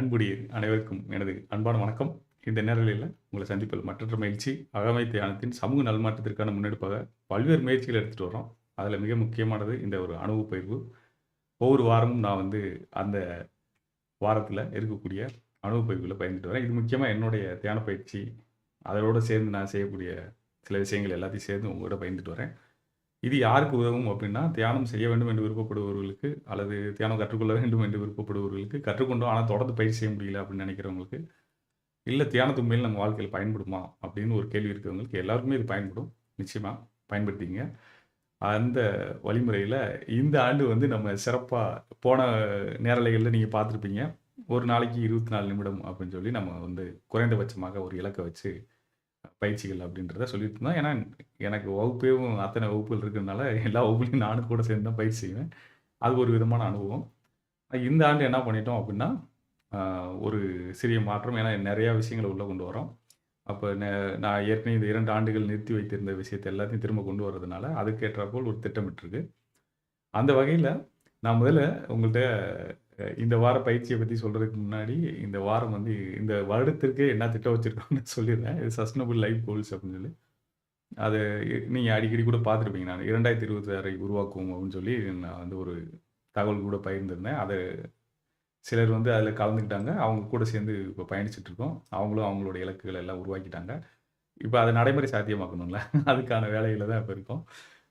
அன்புடைய அனைவருக்கும் எனது அன்பான வணக்கம். இந்த நேரலையில உங்களை சந்திப்பது மற்றற்ற மகிழ்ச்சி. அகமை தியானத்தின் சமூக நல்மாற்றத்திற்கான முன்னெடுப்பாக பல்வேறு முயற்சிகள் எடுத்துகிட்டு வர்றோம். அதில் மிக முக்கியமானது இந்த ஒரு அனுபவ பயிர்வு ஒவ்வொரு வாரமும் நான் வந்து அந்த வாரத்தில் இருக்கக்கூடிய அனுபவ பயிர்வில் பயந்துட்டு வரேன். இது முக்கியமாக என்னுடைய தியான பயிற்சி, அதோடு சேர்ந்து நான் செய்யக்கூடிய சில விஷயங்கள் எல்லாத்தையும் சேர்ந்து உங்களோட பயந்துட்டு வரேன். இது யாருக்கு உதவும் அப்படின்னா தியானம் செய்ய வேண்டும் என்று விருப்பப்படுபவர்களுக்கு, அல்லது தியானம் கற்றுக்கொள்ள வேண்டும் என்று விருப்பப்படுபவர்களுக்கு, கற்றுக்கொண்டோம் ஆனால் தொடர்ந்து பயிற்சி செய்ய முடியல அப்படின்னு நினைக்கிறவங்களுக்கு இல்லை தியானத்து உண்மையில் நம்ம வாழ்க்கையில் பயன்படுமா? அப்படின்னு ஒரு கேள்வி இருக்கிறவங்களுக்கு எல்லாருக்குமே இது பயன்படும். நிச்சயமாக பயன்படுத்திங்க அந்த வழிமுறையில் இந்த ஆண்டு வந்து நம்ம சிறப்பாக போன நேரலைகளில் நீங்கள் பார்த்துருப்பீங்க ஒரு நாளைக்கு 24 நிமிடம் அப்படின்னு சொல்லி நம்ம வந்து குறைந்தபட்சமாக ஒரு இலக்கை வச்சு பயிற்சிகள் அப்படின்றத சொல்லிட்டு இருந்தோம். ஏன்னா, எனக்கு வகுப்பேவும் அத்தனை வகுப்புகள் இருக்கிறதுனால எல்லா வகுப்புலையும் நானும் கூட சேர்ந்து தான் பயிற்சி செய்வேன். அது ஒரு விதமான அனுபவம். இந்த ஆண்டு என்ன பண்ணிட்டோம் அப்படின்னா ஒரு சிறிய மாற்றம். ஏன்னா நிறையா விஷயங்களை உள்ளே கொண்டு வரோம். அப்போ நான் ஏற்கனவே இந்த இரண்டு ஆண்டுகள் நிறுத்தி வைத்திருந்த விஷயத்தை எல்லாத்தையும் திரும்ப கொண்டு வர்றதுனால அதுக்கேற்றாற்போல் ஒரு திட்டமிட்டிருக்கு. அந்த வகையில் நான் முதல்ல உங்கள்கிட்ட இந்த வார பயிற்சியை பற்றி சொல்கிறதுக்கு முன்னாடி, இந்த வாரம் வந்து இந்த வருடத்திற்கு என்ன திட்டம் வச்சிருக்கோம்னு சொல்லியிருந்தேன் இது சஸ்டனபிள் லைஃப் கோல்ஸ் அப்படின்னு சொல்லி. அதை நீங்கள் அடிக்கடி கூட பார்த்துருப்பீங்க நான் 2026ஐ உருவாக்குவோம் அப்படின்னு சொல்லி நான் வந்து ஒரு தகவல் கூட பகிர்ந்திருந்தேன். அதை சிலர் வந்து அதில் கலந்துக்கிட்டாங்க. அவங்க கூட சேர்ந்து இப்போ பயணிச்சிட்ருக்கோம் அவங்களும் அவங்களோட இலக்குகளை எல்லாம் உருவாக்கிட்டாங்க. இப்போ அதை நடைமுறை சாத்தியமாக்கணும்ல. அதுக்கான வேலையில் தான் இப்போ இருக்கோம்.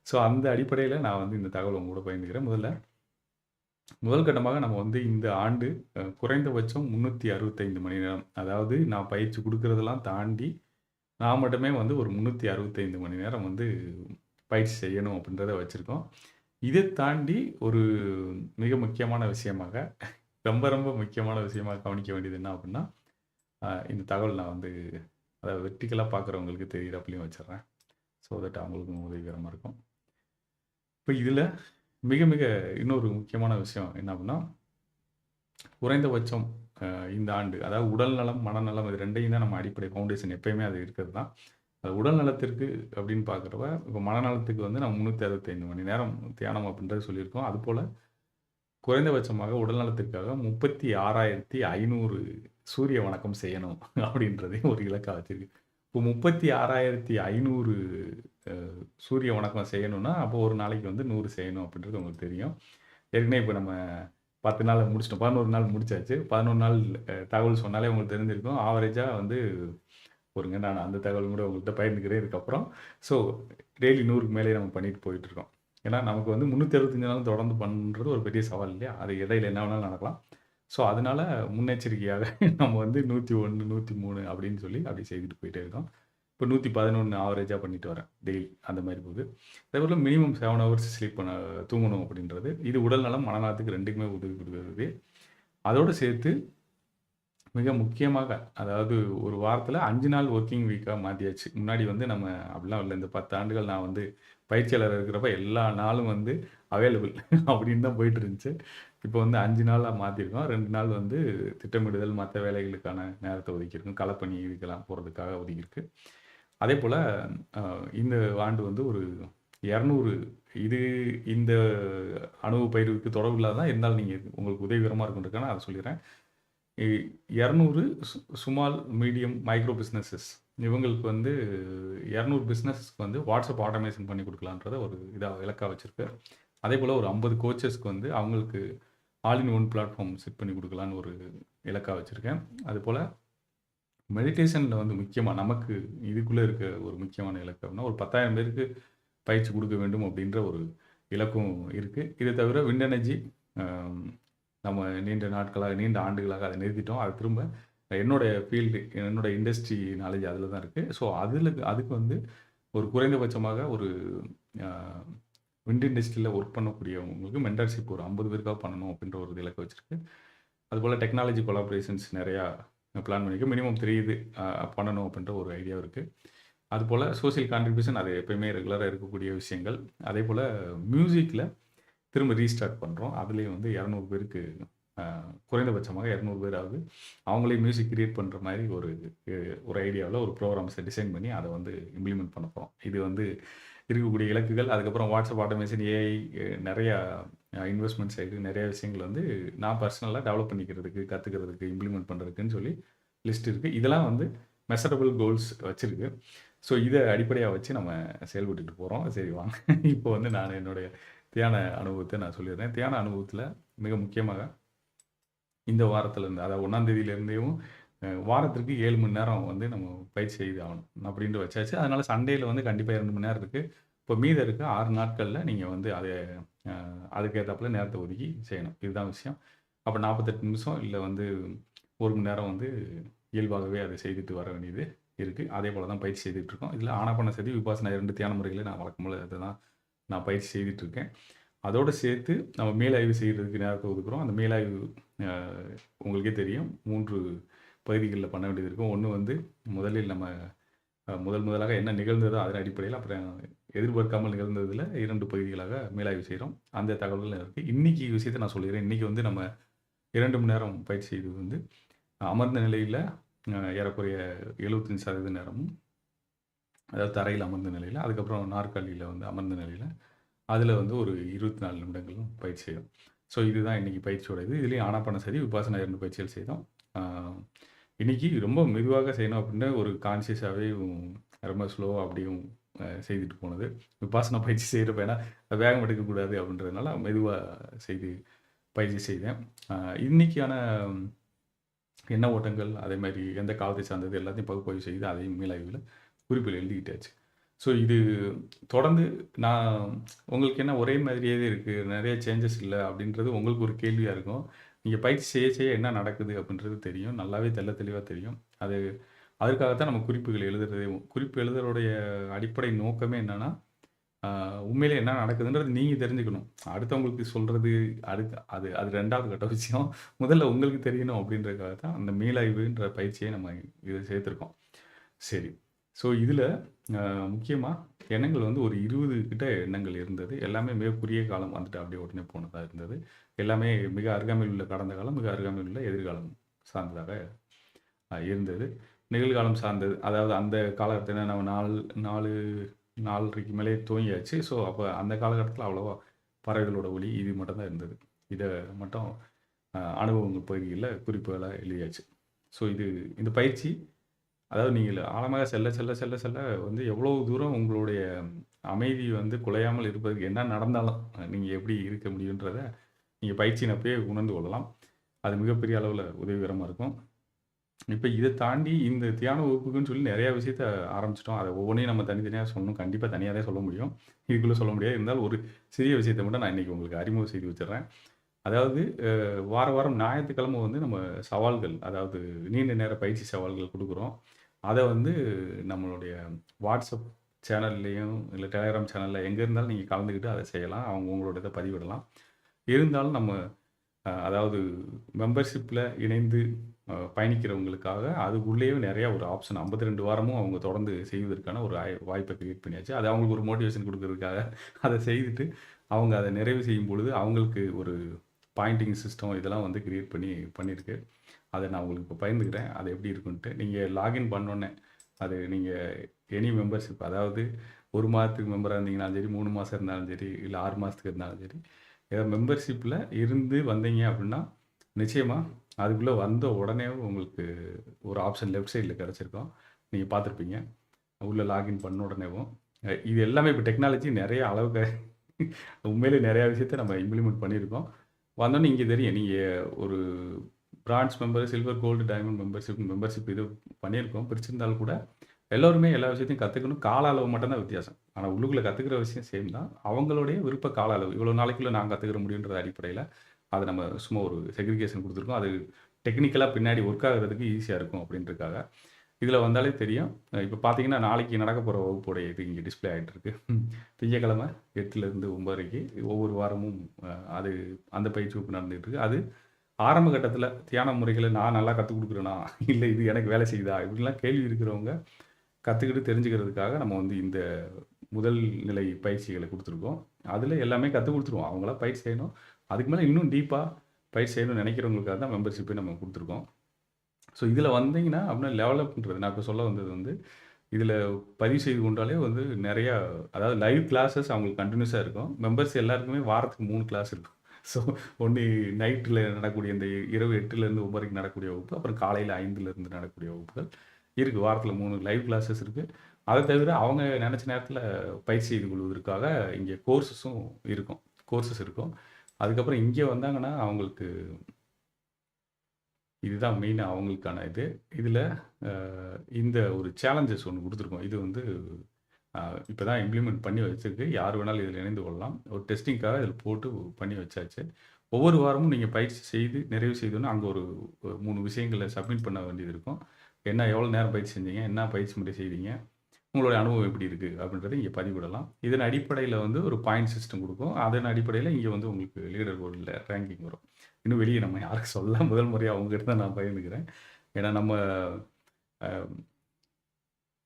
ஸோ அந்த அடிப்படையில் நான் வந்து இந்த தகவல் உங்க கூட பகிர்ந்துக்கிறேன். முதல்ல முதல் கட்டமாக நம்ம வந்து இந்த ஆண்டு குறைந்தபட்சம் முந்நூற்றி அறுபத்தைந்து மணி நேரம். அதாவது நான் பயிற்சி கொடுக்கறதெல்லாம் தாண்டி, நான் மட்டுமே வந்து ஒரு 365 மணி நேரம் வந்து பயிற்சி செய்யணும் அப்படின்றத வச்சுருக்கோம் இதை தாண்டி ஒரு மிக முக்கியமான விஷயமாக, ரொம்ப ரொம்ப முக்கியமான விஷயமாக கவனிக்க வேண்டியது என்ன அப்படின்னா இந்த தகவல் நான் வந்து அதாவது வெர்டிக்கலாக பார்க்குறவங்களுக்கு தெரியிறாப்லயும் வச்சிட்றேன் ஸோ தட் அவங்களுக்கும் உதவிகரமாக இருக்கும். இப்போ இதில் மிக மிக இன்னொரு முக்கியமான விஷயம் என்ன அப்படின்னா குறைந்தபட்சம் இந்த ஆண்டு அதாவது உடல் நலம், மனநலம் இது ரெண்டையும் தான் நம்ம அடிப்படை ஃபவுண்டேஷன் எப்பயுமே அது இருக்கிறது தான். அது உடல் நலத்திற்கு அப்படின்னு பார்க்குறப்ப, இப்போ மனநலத்துக்கு வந்து நம்ம 365 மணி நேரம் தியானம் அப்படின்றத சொல்லியிருக்கோம். அதுபோல் குறைந்தபட்சமாக உடல் நலத்திற்காக 36,500 சூரிய வணக்கம் செய்யணும் அப்படின்றதே ஒரு இலக்காக வச்சிருக்கு. இப்போ முப்பத்தி ஆறாயிரத்தி ஐநூறு சூரிய வணக்கம் செய்யணும்னா, அப்போ ஒரு நாளைக்கு வந்து நூறு செய்யணும் அப்படின்றது உங்களுக்கு தெரியும். ஏற்கனவே இப்போ நம்ம பத்து நாள் முடிச்சிட்டோம் பதினோரு நாள் முடிச்சாச்சு. 11 நாள் தகவல் சொன்னாலே உங்களுக்கு தெரிஞ்சிருக்கும். ஆவரேஜாக வந்து ஒருங்க நான் அந்த தகவல் கூட உங்கள்கிட்ட பகிர்ந்துக்கிறேன் இதுக்கப்புறம். ஸோ டெய்லி நூறுக்கு மேலே நம்ம பண்ணிட்டு போயிட்டு இருக்கோம். ஏன்னா நமக்கு வந்து முந்நூற்றி அறுபத்தஞ்சு நாள் தொடர்ந்து பண்ணுறது ஒரு பெரிய சவால் இல்லையா? அது இடையில என்ன வேணாலும் நடக்கலாம். ஸோ அதனால முன்னெச்சரிக்கையாக நம்ம வந்து நூற்றி ஒன்று நூற்றி மூணு அப்படின்னு சொல்லி அப்படி செய்துட்டு போயிட்டே இருக்கோம். இப்போ நூற்றி பதினொன்று ஆவரேஜாக பண்ணிட்டு வரேன். டெய்லி அந்த மாதிரி போகுது. அதேபோல மினிமம் செவன் ஹவர்ஸ் ஸ்லீப் பண்ண தூங்கணும் அப்படின்றது இது உடல் நலம், மனநலத்துக்கு ரெண்டுக்குமே உதவி கொடுக்குறது அதோட சேர்த்து மிக முக்கியமாக, அதாவது ஒரு வாரத்தில் அஞ்சு நாள் ஒர்க்கிங் வீக்காக மாற்றியாச்சு முன்னாடி வந்து நம்ம அப்படிலாம் இல்லை இந்த 10 ஆண்டுகள் நான் வந்து பயிற்சியாளர் இருக்கிறப்ப எல்லா நாளும் வந்து அவைலபிள் அப்படின்னு தான் போயிட்டு இருந்துச்சு. இப்போ வந்து அஞ்சு நாளாக மாற்றிருக்கோம் ரெண்டு நாள் வந்து திட்டமிடுதல், மற்ற வேலைகளுக்கான நேரத்தை ஒதுக்கியிருக்கோம். களப்பணி இதுக்கெல்லாம் போகிறதுக்காக ஒதுக்கியிருக்கு. அதே போல் இந்த ஆண்டு வந்து ஒரு 200 இது இந்த அனுபவ பயிர்வுக்கு தொடர்பு இல்லாதது இருந்தாலும் நீங்கள் உங்களுக்கு உதவிகரமாக இருக்குன்றக்கான அதை சொல்லிடுறேன் இ 200 சு சுமால், மீடியம், மைக்ரோ பிஸ்னஸஸ் இவங்களுக்கு வந்து இரநூறு பிஸ்னஸ்க்கு வந்து வாட்ஸ்அப் ஆட்டோமேஷன் பண்ணி கொடுக்கலான்றத ஒரு இதாக இலக்காக வச்சுருக்கு அதே போல் ஒரு 50 கோச்சஸ்க்கு வந்து அவங்களுக்கு all in one platform set பண்ணி கொடுக்கலான்னு ஒரு இலக்காக வச்சுருக்கேன். அதுபோல் மெடிடேஷனில் வந்து முக்கியமாக நமக்கு இதுக்குள்ளே இருக்க ஒரு முக்கியமான இலக்கு அப்படின்னா ஒரு 10,000 பேருக்கு பயிற்சி கொடுக்க வேண்டும் அப்படின்ற ஒரு இலக்கும் இருக்குது இதை தவிர விண்ட் எனர்ஜி நம்ம நீண்ட நாட்களாக, நீண்ட ஆண்டுகளாக அதை நிறுத்திட்டோம். அதை திரும்ப என்னோட ஃபீல்டு, என்னோட இண்டஸ்ட்ரி நாலேஜ் அதில் தான் இருக்குது ஸோ அதில் அதுக்கு வந்து ஒரு குறைந்தபட்சமாக ஒரு விண்ட் இண்டஸ்ட்ரியில் ஒர்க் பண்ணக்கூடியவங்களுக்கு மென்டர்ஷிப் ஒரு ஐம்பது பேருக்காக பண்ணணும் அப்படின்ற ஒரு இலக்கு வச்சுருக்கு. அதுபோல் டெக்னாலஜி கொலாபரேஷன்ஸ் நிறையா பிளான் பண்ணிக்க மினிமம் த்ரீ இது பண்ணணும் அப்படின்ற ஒரு ஐடியா இருக்குது அதுபோல் சோசியல் கான்ட்ரிபியூஷன் அது எப்பயுமே ரெகுலராக இருக்கக்கூடிய விஷயங்கள். அதே போல் மியூசிக்கில் திரும்ப ரீஸ்டார்ட் பண்ணுறோம் அதுலேயும் வந்து 200 பேருக்கு குறைந்தபட்சமாக குறைந்தபட்சமாக 200 பேராவது அவங்களே மியூசிக் கிரியேட் பண்ணுற மாதிரி ஒரு ஒரு ஐடியாவில் ஒரு ப்ரோக்ராம்ஸை டிசைன் பண்ணி அதை வந்து இம்ப்ளிமெண்ட் பண்ண போகிறோம் இது வந்து இருக்கக்கூடிய இலக்குகள். அதுக்கப்புறம் வாட்ஸ்அப் ஆட்டோமேஷன், ஏஐ நிறையா இன்வெஸ்ட்மெண்ட் சைடு நிறைய விஷயங்கள் வந்து நான் பர்சனலாக டெவலப் பண்ணிக்கிறதுக்கு கற்றுக்கிறதுக்கு இம்ப்ளிமெண்ட் பண்ணுறதுக்குன்னு சொல்லி லிஸ்ட் இருக்குது இதெல்லாம் வந்து மெசரபிள் கோல்ஸ் வச்சுருக்கு. ஸோ இதை அடிப்படையாக வச்சு நம்ம செயல்பட்டுட்டு போகிறோம் சரி வாங்க. இப்போ வந்து நான் என்னுடைய தியான அனுபவத்தை நான் சொல்லிடுறேன். தியான அனுபவத்தில் மிக முக்கியமாக இந்த வாரத்துலேருந்து அதாவது ஒன்றாந்தேதியிலேருந்தேயும் வாரத்திற்கு ஏழு மணி நேரம் வந்து நம்ம பயிற்சி செய்து ஆகணும் அப்படின்ட்டு வச்சாச்சு. அதனால் சண்டேயில் வந்து கண்டிப்பாக இரண்டு மணி நேரம் இருக்குது இப்போ மீதம் இருக்க ஆறு நாட்களில் நீங்கள் வந்து அதை அஹ், அதுக்கேற்றாப்புல நேரத்தை ஒதுக்கி செய்யணும். இதுதான் விஷயம். அப்போ நாற்பத்தெட்டு நிமிஷம் இல்லை வந்து ஒரு மணி நேரம் வந்து இயல்பாகவே அதை செய்துட்டு வர வேண்டியது இருக்குது அதே போல் தான் பயிற்சி செய்துட்ருக்கோம் இதில் ஆனாப்பண்ண சதி விபாசனா இரண்டு தியான முறைகளை நான் வழக்கம்போல் அதை தான் நான் பயிற்சி செய்துட்ருக்கேன் அதோடு சேர்த்து நம்ம மேலாய்வு செய்கிறதுக்கு நேரத்தை ஒதுக்குறோம். அந்த மேலாய்வு உங்களுக்கே தெரியும். மூன்று பகுதிகளில் பண்ண வேண்டியது இருக்கும். ஒன்று வந்து முதலில் நம்ம முதல் முதலாக என்ன நிகழ்ந்ததோ அதன் அடிப்படையில் அப்புறம் எதிர்பார்க்காமல் நிகழ்ந்ததில் இரண்டு பகுதிகளாக மேலாய்வு செய்கிறோம். அந்த தகவல்கள் இருக்குது இன்றைக்கி விஷயத்தை நான் சொல்லிடுறேன். இன்றைக்கி வந்து நம்ம இரண்டு மணி நேரம் பயிற்சி செய்தது வந்து அமர்ந்த நிலையில் ஏறக்குறைய எழுபத்தஞ்சு சதவீத நேரமும் அதாவது தரையில் அமர்ந்த நிலையில் அதுக்கப்புறம் நாற்காலியில் வந்து அமர்ந்த நிலையில் அதில் வந்து ஒரு இருபத்தி நாலு நிமிடங்களும் பயிற்சி செய்யும் ஸோ இதுதான் இன்றைக்கி பயிற்சியோட இது இதுலேயும் பண்ண சரி விபாசனா இரண்டு பயிற்சிகள் செய்தோம். இன்னைக்கு ரொம்ப மெதுவாக செய்யணும் அப்படின்னு ஒரு கான்சியஸாகவே ரொம்ப ஸ்லோவாக அப்படியும் செய்துட்டு போனது. விபாசனா பயிற்சி செய்கிறப்ப ஏன்னா வேகம் எடுக்கக்கூடாது அப்படின்றதுனால மெதுவாக செய்து பயிற்சி செய்தேன். ஆஹ் இன்னைக்கான எண்ண ஓட்டங்கள் அதே மாதிரி எந்த காலத்தை சார்ந்தது எல்லாத்தையும் பகுப்பாய்வு செய்து அதையும் மேலாய்வில் குறிப்பில் எழுதிக்கிட்டாச்சு. ஸோ இது தொடர்ந்து நான் உங்களுக்கு என்ன ஒரே மாதிரியே இருக்குது நிறைய சேஞ்சஸ் இல்லை அப்படின்றது உங்களுக்கு ஒரு கேள்வியாக இருக்கும். நீங்கள் பயிற்சி செய்ய செய்ய என்ன நடக்குது அப்படின்றது தெரியும். நல்லாவே தெள்ள தெளிவாக தெரியும். அது அதற்காகத்தான் நம்ம குறிப்புகள் எழுதுறது. குறிப்பு எழுதுறதுடைய அடிப்படை நோக்கமே என்னன்னா உண்மையிலே என்ன நடக்குதுன்றது நீங்கள் தெரிஞ்சுக்கணும். அடுத்தவங்களுக்கு சொல்கிறது அடுத்து அது அது ரெண்டாவது கட்ட விஷயம். முதல்ல உங்களுக்கு தெரியணும் அப்படின்றதுக்காக தான் அந்த மீளாய்வுன்ற பயிற்சியை நம்ம இதை சேர்த்துருக்கோம். சரி. ஸோ இதில் முக்கியமாக எண்ணங்கள் வந்து ஒரு இருபது கிட்ட எண்ணங்கள் இருந்தது. எல்லாமே மிக குறுகிய காலம் வந்துட்டு அப்படியே உடனே போனதாக இருந்தது. எல்லாமே மிக அருகாமையில் உள்ள கடந்த காலம் மிக அருகாமையில் உள்ள எதிர்காலம் சார்ந்ததாக இருந்தது. நிகழ்காலம் சார்ந்தது. அதாவது அந்த காலகட்டத்தில் நம்ம நாலு நாலு நாலரைக்கு மேலே துவங்கியாச்சு ஸோ அப்போ அந்த காலகட்டத்தில் அவ்வளோவா பறவைகளோட ஒளி இது மட்டும்தான் இருந்தது. இதை மட்டும் அனுபவங்கள் பகுதியில் குறிப்புகளாக எழுதியாச்சு. ஸோ இது இந்த பயிற்சி அதாவது நீங்கள் ஆழமாக செல்ல செல்ல செல்ல செல்ல வந்து எவ்வளோ தூரம் உங்களுடைய அமைதி வந்து குலையாமல் இருப்பதுக்கு என்ன நடந்தாலும் நீங்கள் எப்படி இருக்க முடியுன்றதை நீங்கள் பயிற்சியின் பயிற்சியினப்பே உணர்ந்து கொள்ளலாம். அது மிகப்பெரிய அளவில் உதவிகரமாக இருக்கும். இப்போ இதை தாண்டி இந்த தியான வகுப்புக்குன்னு சொல்லி நிறையா விஷயத்த ஆரம்பிச்சிட்டோம். அதை ஒவ்வொன்றையும் நம்ம தனித்தனியாக சொல்லணும். கண்டிப்பாக தனியாக தான் சொல்ல முடியும். இதுக்குள்ளே சொல்ல முடியாது. இருந்தாலும் ஒரு சிறிய விஷயத்தை மட்டும் நான் இன்றைக்கி உங்களுக்கு அறிமுகம் செய்து வச்சிடுறேன். அதாவது வார வாரம் ஞாயிற்றுக்கிழமை வந்து நம்ம சவால்கள் அதாவது நீண்ட நேர பயிற்சி சவால்கள் கொடுக்குறோம். அதை வந்து நம்மளுடைய வாட்ஸ்அப் சேனல்லையும் இல்லை டெலிகிராம் சேனலில் எங்கே இருந்தாலும் நீங்கள் கலந்துக்கிட்டு அதை செய்யலாம். அவங்க உங்களோட இதை பதிவிடலாம். இருந்தாலும் நம்ம அதாவது மெம்பர்ஷிப்பில் இணைந்து பயணிக்கிறவங்களுக்காக அதுக்குள்ளேயே நிறையா ஒரு ஆப்ஷன் ஐம்பத்தி ரெண்டு வாரமும் அவங்க தொடர்ந்து செய்வதற்கான ஒரு வாய்ப்பை கிரியேட் பண்ணியாச்சு. அது அவங்களுக்கு ஒரு மோட்டிவேஷன் கொடுக்கறதுக்காக அதை செய்துட்டு அவங்க அதை நிறைவு செய்யும் பொழுது அவங்களுக்கு ஒரு பாயிண்டிங் சிஸ்டம் இதெல்லாம் வந்து கிரியேட் பண்ணி பண்ணியிருக்கு. அதை நான் உங்களுக்கு இப்போ பயந்துக்கிறேன் அது எப்படி இருக்குன்ட்டு. நீங்கள் லாகின் பண்ணோன்னே அது நீங்கள் எனி மெம்பர்ஷிப் அதாவது ஒரு மாதத்துக்கு மெம்பராக இருந்தீங்கனாலும் சரி மூணு மாதம் இருந்தாலும் சரி இல்லை ஆறு மாதத்துக்கு இருந்தாலும் சரி மெம்பர்ஷிப்பில் இருந்து வந்தீங்க அப்படின்னா நிச்சயமாக அதுக்குள்ளே வந்த உடனே உங்களுக்கு ஒரு ஆப்ஷன் லெஃப்ட் சைடில் கிடச்சிருக்கோம். நீங்கள் பார்த்துருப்பீங்க. உள்ளே லாகின் பண்ண உடனேவும். இது எல்லாமே இப்போ டெக்னாலஜி நிறைய அளவுக்கு உண்மையிலே நிறையா விஷயத்த நம்ம இம்ப்ளிமெண்ட் பண்ணியிருக்கோம். வந்தோன்னே இங்கே தெரியும். நீங்கள் ஒரு bronze member silver gold diamond membership membership இது பண்ணியிருக்கோம். பிரிச்சிருந்தாலும் கூட எல்லோருமே எல்லா விஷயத்தையும் கற்றுக்கணும் கால அளவு மட்டும்தான் வித்தியாசம். ஆனால் உள்ளுக்குள்ளே கற்றுக்கிற விஷயம் சேம் தான். அவங்களுடைய விருப்ப கால அளவு. இவ்வளோ நாளைக்குள்ளே நான் கற்றுக்கிற முடியுன்ற அடிப்படையில் அதை நம்ம சும்மா ஒரு செக்ரிகேஷன் கொடுத்துருக்கோம். அது டெக்னிக்கலாக பின்னாடி ஒர்க் ஆகிறதுக்கு ஈஸியாக இருக்கும் அப்படின்றதுக்காக. இதில் வந்தாலே தெரியும். இப்போ பார்த்தீங்கன்னா நாளைக்கு நடக்க போகிற வகுப்போடைய இது இங்கே டிஸ்ப்ளே ஆகிட்டு இருக்கு. திங்கக்கிழமை எட்டுலேருந்து ஒன்பதரைக்கு ஒவ்வொரு வாரமும் அது அந்த பயிற்சி வகுப்பு நடந்துகிட்டு இருக்கு. அது ஆரம்ப கட்டத்தில் தியான முறைகளை நான் நல்லா கற்றுக் கொடுக்குறேனா? இல்லை இது எனக்கு வேலை செய்யுதா? இப்படிலாம் கேள்வி இருக்கிறவங்க கற்றுக்கிட்டு தெரிஞ்சுக்கிறதுக்காக நம்ம வந்து இந்த முதல் நிலை பயிற்சிகளை கொடுத்துருக்கோம். அதில் எல்லாமே கற்றுக் கொடுத்துருவோம். அவங்களா பயிற்சி செய்யணும். அதுக்கு மேலே இன்னும் டீப்பாக பயிற்சி செய்யணும்னு நினைக்கிறவங்களுக்காக தான் மெம்பர்ஷிப்பே நம்ம கொடுத்துருக்கோம். ஸோ இதில் வந்தீங்கன்னா அப்படின்னா லெவலப்ன்றது நான் இப்போ சொல்ல வந்தது வந்து இதில் பதிவு செய்து கொண்டாலே வந்து நிறையா அதாவது லைவ் கிளாஸஸ் அவங்களுக்கு கண்டினியூஸாக இருக்கும். மெம்பர்ஸ் எல்லாருக்குமே வாரத்துக்கு மூணு கிளாஸ் இருக்கும். ஸோ ஒன்று நைட்டில் நடக்கக்கூடிய இந்த இரவு எட்டுலேருந்து ஒன்பதுக்கு நடக்கக்கூடிய வகுப்பு அப்புறம் காலையில் ஐந்துலேருந்து நடக்கக்கூடிய வகுப்புகள் இருக்குது வாரத்தில் மூணு லைவ் கிளாஸஸ் இருக்குது அதை தவிர அவங்க நினச்ச நேரத்தில் பயிற்சி செய்து கொள்வதற்காக இங்கே கோர்சஸும் இருக்கும். கோர்சஸ் இருக்கும். அதுக்கப்புறம் இங்கே வந்தாங்கன்னா அவங்களுக்கு இதுதான் மெயின் அவங்களுக்கான இது. இதில் இந்த ஒரு சேலஞ்சஸ் ஒன்று கொடுத்துருக்கோம். இது வந்து இப்போ தான் இம்ப்ளிமெண்ட் பண்ணி வச்சுருக்கு. யார் வேணாலும் இதில் இணைந்து கொள்ளலாம். ஒரு டெஸ்டிங்க்காக இதில் போட்டு பண்ணி வச்சாச்சு. ஒவ்வொரு வாரமும் நீங்கள் பயிற்சி செய்து நிறைவு செய்தோன்னா அங்கே ஒரு மூணு விஷயங்களை சப்மிட் பண்ண வேண்டியது இருக்கும். என்ன எவ்வளோ நேரம் பயிற்சி செஞ்சீங்க? என்ன பயிற்சி முறை செய்தீங்க? உங்களுடைய அனுபவம் எப்படி இருக்குது அப்படின்றத இங்கே பதிவிடலாம். இதன் அடிப்படையில் வந்து ஒரு பாயிண்ட் சிஸ்டம் கொடுக்கும். அதன் அடிப்படையில் இங்கே வந்து உங்களுக்கு லீடர் போர்டில் ரேங்கிங் வரும். இன்னும் வெளியே நம்ம யாருக்கு சொல்ல முதல் முறையாக அவங்ககிட்ட தான் நான் பயந்துக்கிறேன். ஏன்னா நம்ம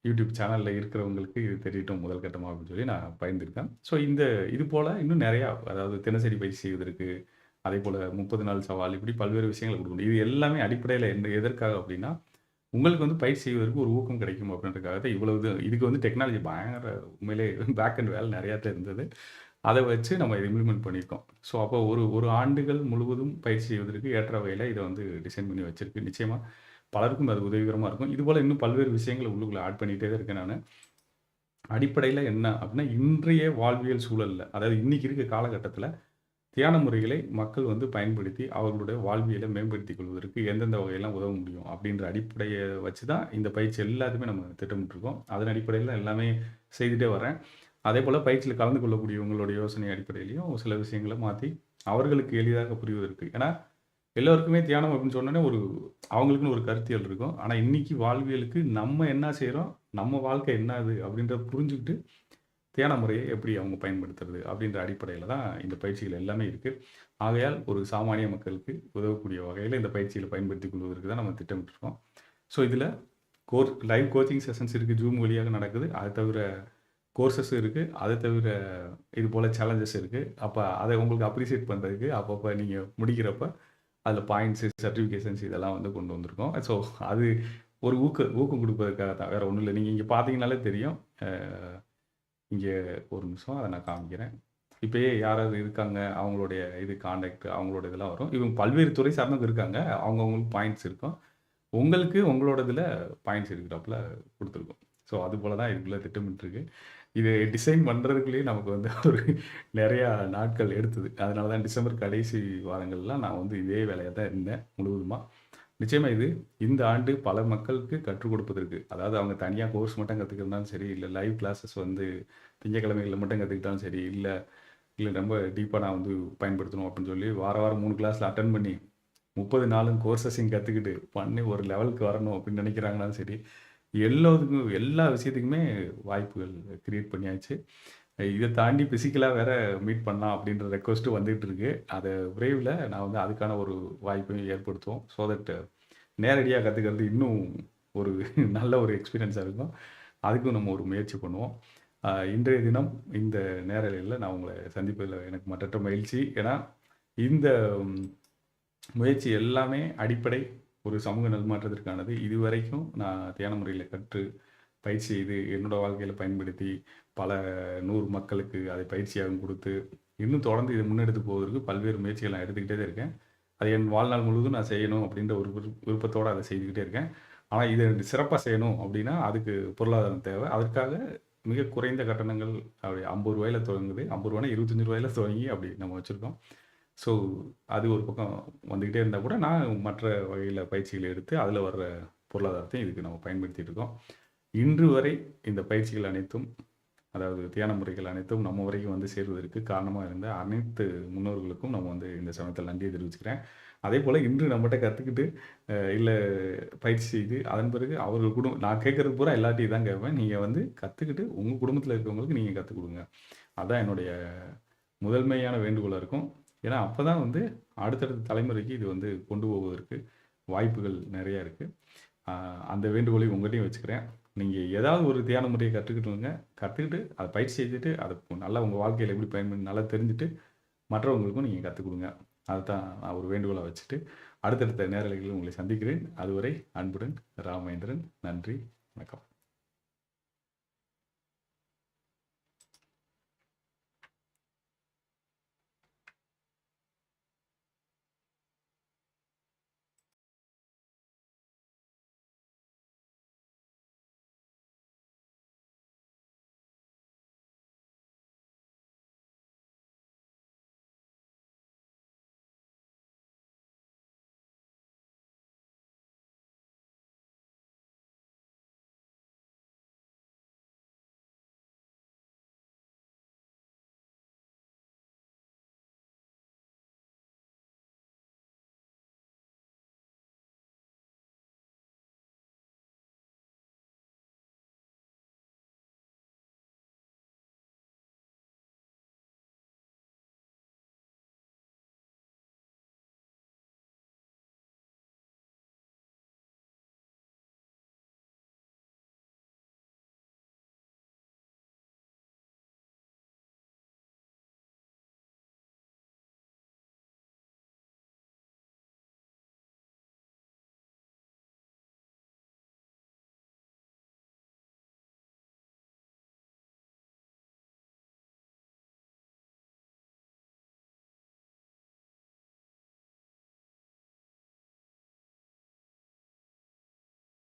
யூடியூப் சேனலில் இருக்கிறவங்களுக்கு இது தெரியட்டும் முதல் கட்டமாக அப்படின்னு சொல்லி நான் பயந்துருக்கேன். ஸோ இந்த இது போல் இன்னும் நிறையா அதாவது தினசரி பயிற்சி செய்வதற்கு அதே போல் முப்பது நாள் சவால் இப்படி பல்வேறு விஷயங்களை கொடுக்கணும். இது எல்லாமே அடிப்படையில் என்ன எதற்காக அப்படின்னா உங்களுக்கு வந்து பயிற்சி செய்வதற்கு ஒரு ஊக்கம் கிடைக்கும் அப்படின்றதுக்காக தான் இவ்வளவு இதுக்கு வந்து டெக்னாலஜி பயங்கர உண்மையிலே பேக் அண்ட் வேலை நிறையா தான் இருந்தது. அதை வச்சு நம்ம இதை இம்ப்ளிமெண்ட் பண்ணியிருக்கோம். ஸோ அப்போ ஒரு ஒரு ஆண்டுகள் முழுவதும் பயிற்சி செய்வதற்கு ஏற்ற வகையில் இதை வந்து டிசைன் பண்ணி வச்சுருக்கு. நிச்சயமாக பலருக்கும் அது உதவிகரமாக இருக்கும். இதுபோல் இன்னும் பல்வேறு விஷயங்களை உள்ளுக்குள்ளே ஆட் பண்ணிகிட்டே தான் இருக்கேன் நான். அடிப்படையில் என்ன அப்படின்னா இன்றைய வாழ்வியல் சூழலில் அதாவது இன்றைக்கி இருக்க காலகட்டத்தில் தியான முறைகளை மக்கள் வந்து பயன்படுத்தி அவர்களுடைய வாழ்வியலை மேம்படுத்திக் கொள்வதற்கு எந்தெந்த வகையெல்லாம் உதவ முடியும் அப்படின்ற அடிப்படையை வச்சு தான் இந்த பயிற்சி எல்லாத்தையுமே நம்ம திட்டமிட்டுருக்கோம். அதன் அடிப்படையில் எல்லாமே செய்துகிட்டே வரேன் அதே போல் பயிற்சியில் கலந்து கொள்ளக்கூடியவங்களுடைய யோசனை அடிப்படையிலையும் சில விஷயங்களை மாற்றி அவர்களுக்கு எளிதாக புரிவதற்கு. ஏன்னா எல்லோருக்குமே தியானம் அப்படின்னு சொன்னோன்னே ஒரு அவங்களுக்குன்னு ஒரு கருத்தியல் இருக்கும். ஆனால் இன்னைக்கு வாழ்வியலுக்கு நம்ம என்ன செய்கிறோம் நம்ம வாழ்க்கை என்னது அப்படின்றத புரிஞ்சுக்கிட்டு தியான முறையை எப்படி அவங்க பயன்படுத்துறது அப்படின்ற அடிப்படையில் தான் இந்த பயிற்சிகள் எல்லாமே இருக்குது ஆகையால் ஒரு சாமானிய மக்களுக்கு உதவக்கூடிய வகையில் இந்த பயிற்சிகளை பயன்படுத்தி கொள்வதற்கு தான் நம்ம திட்டமிட்டிருக்கோம். ஸோ இதில் கோர் லைவ் கோச்சிங் செஷன்ஸ் இருக்குது ஜூம் வழியாக நடக்குது. அதை தவிர கோர்சஸ் இருக்குது அதை தவிர இது போல் சேலஞ்சஸ் இருக்குது அப்போ அதை உங்களுக்கு அப்ரிசியேட் பண்ணுறதுக்கு அப்பப்போ நீங்கள் முடிக்கிறப்ப அதில் பாயிண்ட்ஸு சர்டிஃபிகேஷன்ஸ் இதெல்லாம் வந்து கொண்டு வந்திருக்கோம். ஸோ அது ஒரு ஊக்க ஊக்கம் கொடுப்பதற்காக தான் வேறு ஒன்றும் இல்லை. நீங்கள் இங்கே பார்த்தீங்கனாலே தெரியும். இங்கே ஒரு நிமிஷம் அதை நான் காமிக்கிறேன். இப்போயே யாராவது இருக்காங்க அவங்களுடைய இது காண்டாக்ட் அவங்களோட இதெல்லாம் வரும். இவங்க பல்வேறு துறை சார்ந்தவங்க இருக்காங்க அவங்கவுங்களுக்கு பாயிண்ட்ஸ் இருக்கும். உங்களுக்கு உங்களோட இதில் பாயிண்ட்ஸ் இருக்கிறப்பல கொடுத்துருக்கோம். ஸோ அது போல் தான் இதுக்குள்ளே திட்டமிட்டுருக்கு. இது டிசைன் பண்ணுறதுக்குள்ளேயே நமக்கு வந்து ஒரு நிறையா நாட்கள் எடுத்தது. அதனால தான் டிசம்பர் கடைசி வாரங்கள்லாம் நான் வந்து இதே வேலையாக தான் இருந்தேன் முழுவதுமாக நிச்சயமாக இது இந்த ஆண்டு பல மக்களுக்கு கற்றுக் கொடுப்பதற்கு. அதாவது அவங்க தனியாக கோர்ஸ் மட்டும் கற்றுக்கிறதாலும் சரி இல்லை லைவ் கிளாஸஸ் வந்து திங்கக்கிழமைகளில் மட்டும் கற்றுக்கிட்டாலும் சரி இல்லை இல்லை ரொம்ப டீப்பாக நான் வந்து பயன்படுத்தணும் அப்படின்னு சொல்லி வார வாரம் மூணு கிளாஸில் அட்டன் பண்ணி முப்பது நாளும் கோர்சஸையும் கற்றுக்கிட்டு பண்ணி ஒரு லெவலுக்கு வரணும் அப்படின்னு நினைக்கிறாங்கனாலும் சரி எல்லாத்துக்கும் எல்லா விஷயத்துக்குமே வாய்ப்புகள் க்ரியேட் பண்ணியாச்சு. இதை தாண்டி ஃபிசிக்கலாக வேற மீட் பண்ணலாம் அப்படின்ற ரெக்வஸ்ட்டு வந்துகிட்டு இருக்கு. அதை விரைவில் நான் வந்து அதுக்கான ஒரு வாய்ப்பையும் ஏற்படுத்துவோம். ஸோ தட் நேரடியாக கற்றுக்கிறது இன்னும் ஒரு நல்ல ஒரு எக்ஸ்பீரியன்ஸாக இருக்கும். அதுக்கும் நம்ம ஒரு முயற்சி பண்ணுவோம். இன்றைய தினம் இந்த நேரலையில் நான் உங்களை சந்திப்பதில் எனக்கு மற்ற மகிழ்ச்சி. ஏன்னா இந்த முயற்சி எல்லாமே அடிப்படை ஒரு சமூக நல்மாற்றத்திற்கானது. இதுவரைக்கும் நான் தியான முறையில் கற்று பயிற்சி செய்து என்னோடய வாழ்க்கையில் பயன்படுத்தி பல நூறு மக்களுக்கு அதை பயிற்சியாகவும் கொடுத்து இன்னும் தொடர்ந்து இதை முன்னெடுத்து போவதற்கு பல்வேறு முயற்சிகள் நான் எடுத்துக்கிட்டே தான் இருக்கேன். அது என் வாழ்நாள் முழுவதும் நான் செய்யணும் அப்படின்ற ஒரு விருப்பத்தோடு அதை செய்துக்கிட்டே இருக்கேன். ஆனால் இதை சிறப்பாக செய்யணும் அப்படின்னா அதுக்கு பொருளாதாரம் தேவை. அதற்காக மிக குறைந்த கட்டணங்கள் அப்படி ஐம்பது ரூபாயில் தொடங்குது. ஐம்பது ரூபாய் இருபத்தஞ்சி ரூபாயில் தொடங்கி அப்படி நம்ம வச்சுருக்கோம். ஸோ அது ஒரு பக்கம் வந்துக்கிட்டே இருந்தால் கூட நான் மற்ற வகையில் பயிற்சிகளை எடுத்து அதில் வர்ற பொருளாதாரத்தையும் இதுக்கு நம்ம பயன்படுத்திகிட்டு இருக்கோம். இன்று வரை இந்த பயிற்சிகள் அனைத்தும் அதாவது தியான முறைகள் அனைத்தும் நம்ம வரைக்கும் வந்து சேர்வதற்கு காரணமாக இருந்த அனைத்து முன்னோர்களுக்கும் நம்ம வந்து இந்த சமயத்தில் நன்றியை தெரிவிச்சுக்கிறேன். அதே போல் இன்று நம்மகிட்ட கற்றுக்கிட்டு இல்லை பயிற்சி செய்து அதன் பிறகு அவர்கள் குடும்பம் நான் கேட்குறது பூரா எல்லாத்தையும் தான் கேட்பேன். நீங்கள் வந்து கற்றுக்கிட்டு உங்கள் குடும்பத்தில் இருக்கிறவங்களுக்கு நீங்கள் கற்றுக் கொடுங்க. அதுதான் என்னுடைய முதன்மையான வேண்டுகோளாக இருக்கும். ஏன்னா அப்போ தான் வந்து அடுத்தடுத்த தலைமுறைக்கு இது வந்து கொண்டு போவதற்கு வாய்ப்புகள் நிறையா இருக்குது அந்த வேண்டுகோளை உங்கள்கிட்டையும் வச்சுக்கிறேன். நீங்கள் ஏதாவது ஒரு தியான முறையை கற்றுக்கிட்டுங்க கற்றுக்கிட்டு அதை பயிற்சி செய்துட்டு அதை நல்லா உங்கள் வாழ்க்கையில் எப்படி பயன்படுத்தி நல்லா தெரிஞ்சுட்டு மற்றவங்களுக்கும் நீங்கள் கற்றுக் கொடுங்க அதுதான் நான் ஒரு வேண்டுகோளை வச்சுட்டு அடுத்தடுத்த நேரலைகளில் உங்களை சந்திக்கிறேன். அதுவரை அன்புடன் ராமேந்திரன் நன்றி வணக்கம்.